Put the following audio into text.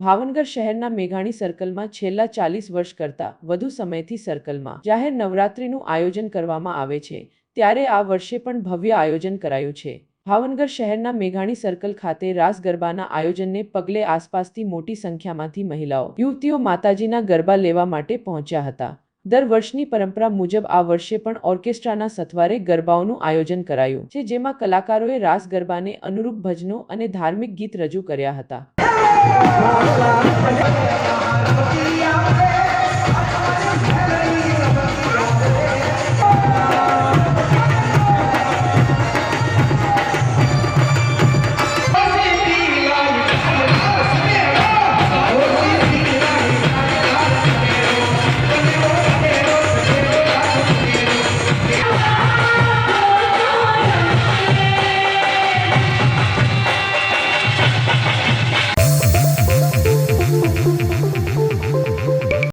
ભાવનગર શહેરના મેઘાણી સર્કલમાં છેલ્લા ચાલીસ વર્ષ કરતાં વધુ સમયથી સર્કલમાં જાહેર નવરાત્રિનું આયોજન કરવામાં આવે છે. ત્યારે આ વર્ષે પણ ભવ્ય આયોજન કરાયું છે. ભાવનગર શહેરના મેઘાણી સર્કલ ખાતે રાસ ગરબાના આયોજનને પગલે આસપાસથી મોટી સંખ્યામાંથી મહિલાઓ, યુવતીઓ માતાજીના ગરબા લેવા માટે પહોંચ્યા હતા. દર વર્ષની પરંપરા મુજબ આ વર્ષે પણ ઓર્કેસ્ટ્રાના સથવારે ગરબાઓનું આયોજન કરાયું છે, જેમાં કલાકારોએ રાસ ગરબાને અનુરૂપ ભજનો અને ધાર્મિક ગીત રજૂ કર્યા હતા.